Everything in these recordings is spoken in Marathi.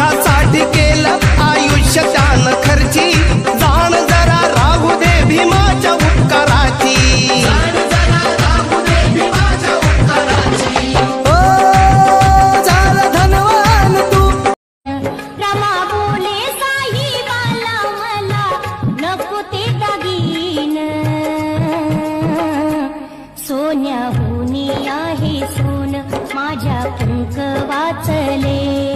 देशासाठी केलं आयुष्य त्यानं खर्ची. जाण जरा राहू दे भीमाच्या उपकाराची. ओ, झालं धनवान तू. रमा बोले साई बाला मला नको ते दागीन. सोन्याहुनी आहे सोन माझ्या पंख वाचले.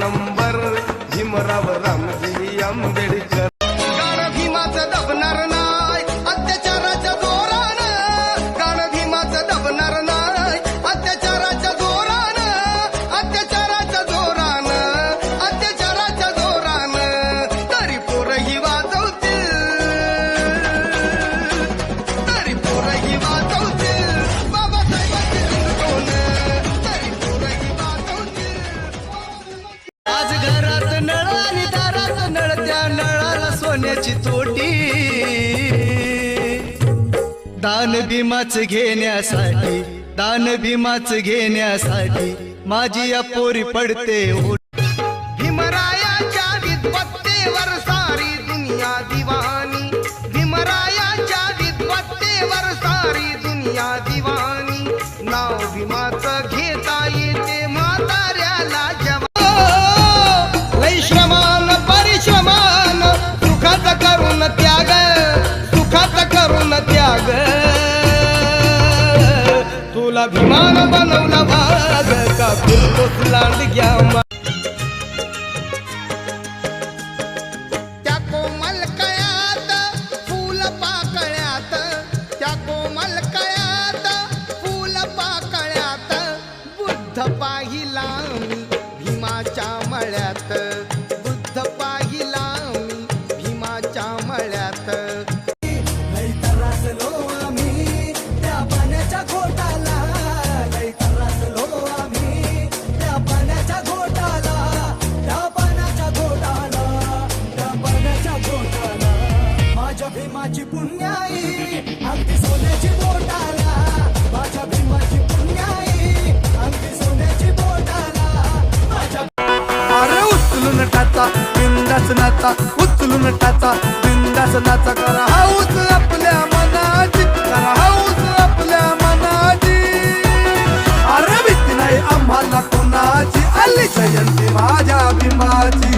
नंबर भीमराव रामजी आंबेडकर. भीमाचं दबणार सोन्याची तोटी. दान भीमाच घेण्यासाठी दान भीमाच घेण्यासाठी माझी या पोरी पडते हो- भीमरायाच्या विद्वत्तेवर सारी दुनिया दिवानी. भीमरायाच्या विद्वत्तेवर सारी दुनिया दिवानी. नाव भीमाचं घेता येते म्हाताऱ्याला जवा तुला विमान बनवला भाग. का फिरतोस लांडग्या त्या कोमल कळ्यात फूल पाकळ्यात. त्या कोमल कळ्यात फूल पाकळ्यात. बुद्ध पाहिला मी भीमाच्या मळ्यात. बिंदास नाचा उचलून टाचा बिंदास नाचा करा. हाऊस आपल्या मनाची करा. हाऊस आपल्या मनाची. अरे भीती नाही आम्हाला कोणाची. आली जयंती माझ्या भीमाची